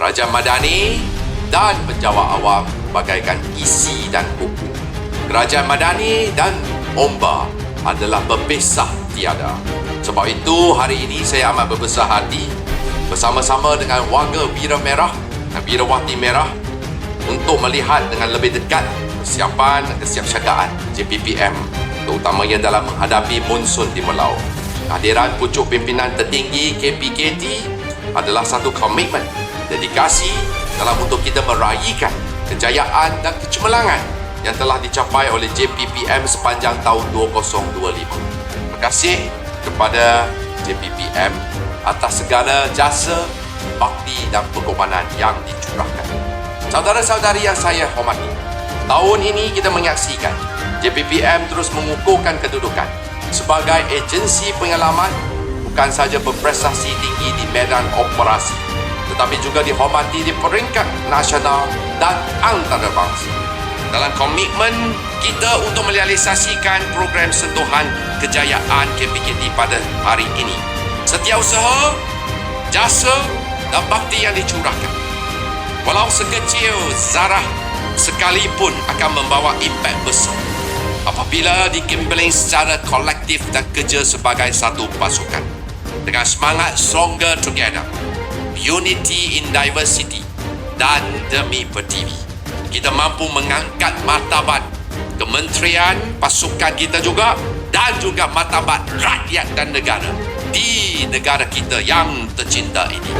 Kerajaan Madani dan penjawat awam bagaikan isi dan buku. Kerajaan Madani dan Omba adalah berpisah tiada. Sebab itu hari ini saya amat berbesar hati bersama-sama dengan warga Bira Merah dan Birawati Merah untuk melihat dengan lebih dekat persiapan dan kesiapsiagaan JPPM terutamanya dalam menghadapi monsun timur laut. Kehadiran pucuk pimpinan tertinggi KPKT adalah satu komitmen, dedikasi dalam untuk kita meraihkan kejayaan dan kecemerlangan yang telah dicapai oleh JPPM sepanjang tahun 2025. Terima kasih kepada JPPM atas segala jasa, bakti dan pengorbanan yang dicurahkan. Saudara-saudari yang saya hormati, tahun ini kita menyaksikan JPPM terus mengukuhkan kedudukan sebagai agensi pengalaman bukan saja berprestasi tinggi di medan operasi tetapi juga dihormati di peringkat nasional dan antarabangsa. Dalam komitmen kita untuk merealisasikan program sentuhan kejayaan KPKT pada hari ini. Setiap usaha, jasa dan bakti yang dicurahkan. Walau sekecil zarah sekalipun akan membawa impak besar apabila dikempeling secara kolektif dan kerja sebagai satu pasukan dengan semangat stronger together unity in diversity dan demi pertiwi. Kita mampu mengangkat martabat kementerian pasukan kita juga dan juga martabat rakyat dan negara di negara kita yang tercinta ini